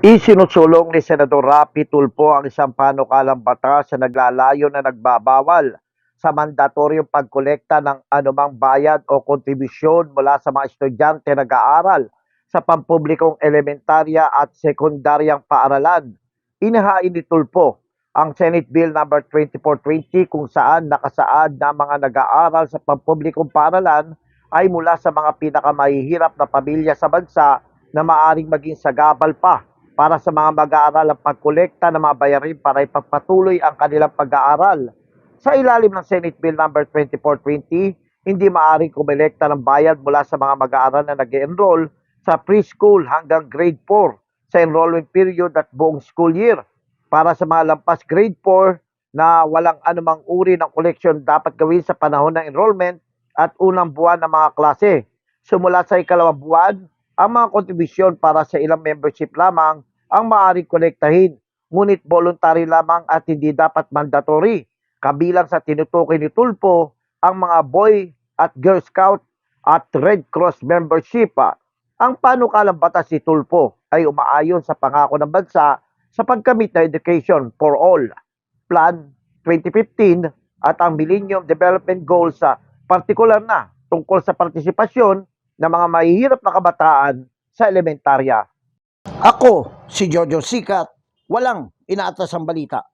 Isinusulong ni Senador Rapi Tulfo ang isang panukalang batas na naglalayo na nagbabawal sa mandatoryong pagkolekta ng anumang bayad o kontribusyon mula sa mga estudyante nag-aaral sa pampublikong elementarya at sekundaryang paaralan. Inahain ni Tulfo ang Senate Bill number 2420 kung saan nakasaad na mga nag-aaral sa pampublikong paaralan ay mula sa mga pinakamahihirap na pamilya sa bansa na maaring maging sagabal pa para sa mga mag-aaral ang pagkolekta ng mga bayarin para ipagpatuloy ang kanilang pag-aaral. Sa ilalim ng Senate Bill number 2420, hindi maaring kumilekta ng bayad mula sa mga mag-aaral na nag enroll sa preschool hanggang grade 4 sa enrollment period at buong school year. Para sa mga lampas grade 4 na walang anumang uri ng collection dapat gawin sa panahon ng enrollment at unang buwan ng mga klase. Sumula sa ikalawang buwan, ang mga kontribusyon para sa ilang membership lamang ang maaaring kolektahin, ngunit voluntary lamang at hindi dapat mandatory. Kabilang sa tinutukoy ni Tulpo ang mga Boy at Girl Scout at Red Cross membership. ah. Ang panukalang batas ni Tulpo ay umaayon sa pangako ng bansa sa pagkamit ng Education for All, Plan 2015 at ang Millennium Development Goals sa partikular na tungkol sa partisipasyon ng mga mahihirap na kabataan sa elementarya. Ako, si Jojo Sikat, walang inaatas ang balita.